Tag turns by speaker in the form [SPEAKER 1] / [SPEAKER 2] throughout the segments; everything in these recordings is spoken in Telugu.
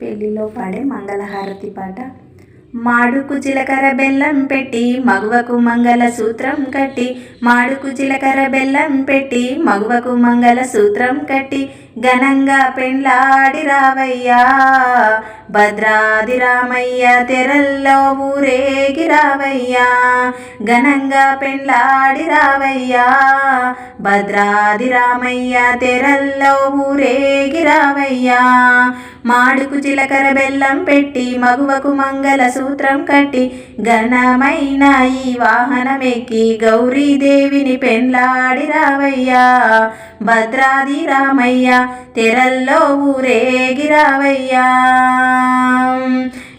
[SPEAKER 1] పెళ్ళిలో పాడే మంగళహారతి పాట. మాడుకు జీలకర్ర బెల్లం పెట్టి మగువకు మంగళ సూత్రం కట్టి మాడుకు జీలకర్ర బెల్లం పెట్టి మగువకు మంగళ సూత్రం కట్టి ఘనంగా పెండ్లాడి రావయ్యా. భద్రాది రామయ్య తెరల్లో ఊరేగి రావయ్యా ఘనంగా పెండ్లాడి రావయ్యా. భద్రాది రామయ్య తెరల్లో ఊరేగి రావయ్యా మాడుకు చిలకర బెల్లం పెట్టి మగువకు మంగళ సూత్రం కట్టి ఘనమైన ఈ వాహనమెక్కి గౌరీదేవిని పెండ్లాడి రావయ్యా. భద్రాది రామయ్య తెరల్లో ఊరేగి రావయ్యా.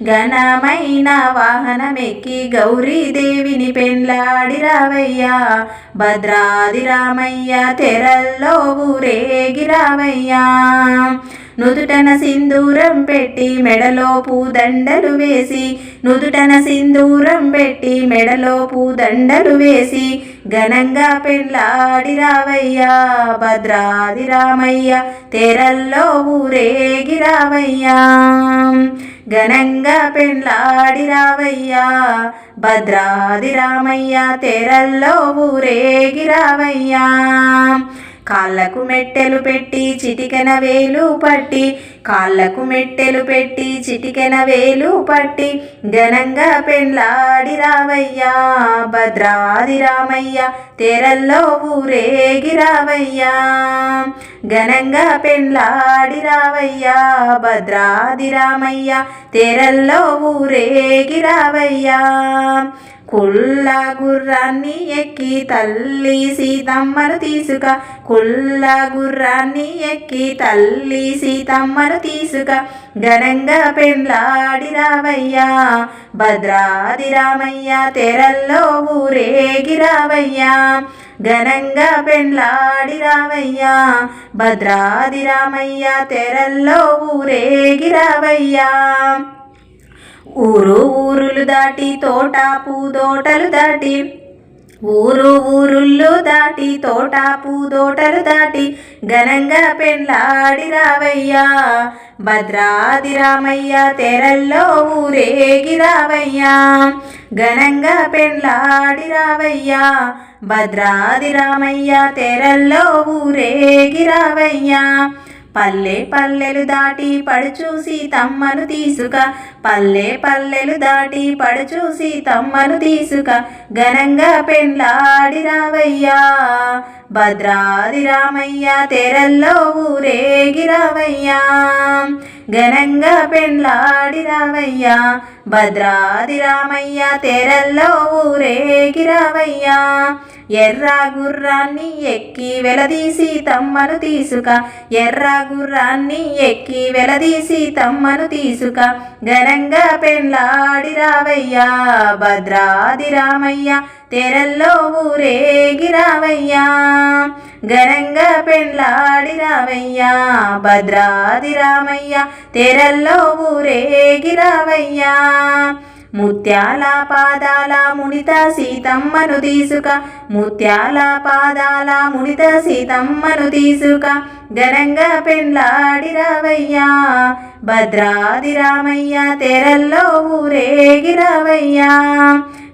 [SPEAKER 1] ఘనమైన వాహనమెక్కి గౌరీదేవిని పెండ్లాడి రావయ్యా భద్రాది రామయ్య తెరల్లో ఊరేగి రావయ్యా నుదుటన సింధూరం పెట్టి మెడలో పూదండలు వేసి నుదుటన సింధూరం పెట్టి మెడలో పూదండలు వేసి ఘనంగా పెళ్ళాడి రావయ్యా భద్రాది రామయ్య తెరల్లో ఊరేగి రావయ్యా. ఘనంగా పెళ్ళాడి రావయ్యా భద్రాది రామయ్య తెరల్లో ఊరేగి రావయ్యా. కాళ్ళకు మెట్టెలు పెట్టి చిటికెన వేలు పట్టి కాళ్ళకు మెట్టెలు పెట్టి చిటికెన వేలు పట్టి ఘనంగా పెళ్ళాడి రావయ్యా భద్రాది రామయ్య తెరల్లో ఊరేగి రావయ్యా. ఘనంగా పెండ్లాడి రావయ్యా భద్రాది రామయ్య తెరల్లో ఊరేగి రావయ్యా. కుళ్ళ గుర్రాన్ని ఎక్కి తల్లి సీతమ్మను తీసుక కుళ్ళ గుర్రాన్ని ఎక్కి తల్లి సీతమ్మను తీసుక ఘనంగా పెండ్లాడి రావయ్యా భద్రాది రామయ్య తెరల్లో ఊరేగి రావయ్యా ఘనంగా పెండ్లాడి రావయ్యా భద్రాది రామయ్య తెరల్లో ఊరేగి రావయ్యా ఊరు ఊరులు దాటి తోట పూదోటలు దాటి ఊరు ఊరుళ్ళు దాటి తోట పూదోటలు దాటి ఘనంగా పెళ్ళాడి రావయ్యా. భద్రాది రామయ్య తెరల్లో ఊరేగి రావయ్యా. ఘనంగా పెళ్ళాడి రావయ్యా. భద్రాది రామయ్య తెరల్లో ఊరేగి రావయ్యా. పల్లె పల్లెలు దాటి పడుచూసి తమ్మను తీసుక. పల్లె పల్లెలు దాటి పడుచూసి తమ్మను తీసుక. ఘనంగా పెండ్లాడి రావయ్యా. భద్రాది రామయ్య తెరల్లో ఊరేగి రావయ్యా. ఘనంగా పెండ్లాడి రావయ్యా. భద్రాది రామయ్య తెరల్లో ఊరేగి రావయ్యా. ఎర్ర గుర్రాన్ని ఎక్కి వెలదీసి తమ్మను తీసుక. ఎర్ర గుర్రాన్ని ఎక్కి వెలదీసి తమ్మను తీసుక. ఘనంగా పెండ్లాడి రావయ్యా. భద్రాది రామయ్య తెరల్లో ఊరేగి రావయ్యా ఘనంగా పెండ్లాడి రావయ్యా భద్రాది రామయ్య తెరల్లో ఊరేగి రావయ్యా ముత్యాల పాదాల మునిత సీతమ్మను తీసుక ముత్యాల పాదాల మునిత సీతమ్మను తీసుక ఘనంగా పెండ్లాడి రావయ్యా భద్రాది రామయ్య తెరల్లో ఊరేగి రావయ్యా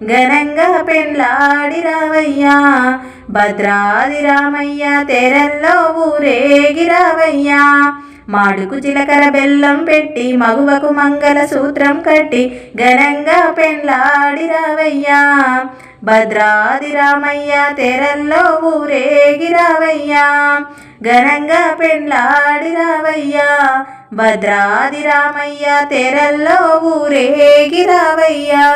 [SPEAKER 1] ఘనంగా పెండ్లాడి రావయ్యా. భద్రాది రామయ్య తెరల్లో ఊరేగి రావయ్యా. మాడుకు జీలకర బెల్లం పెట్టి మగువకు మంగళ సూత్రం కట్టి ఘనంగా పెండ్లాడి రావయ్యా. భద్రాది రామయ్య తెరల్లో ఊరేగి రావయ్యా. ఘనంగా పెండ్లాడి రావయ్యా. భద్రాది రామయ్య తెరల్లో ఊరేగి రావయ్యా.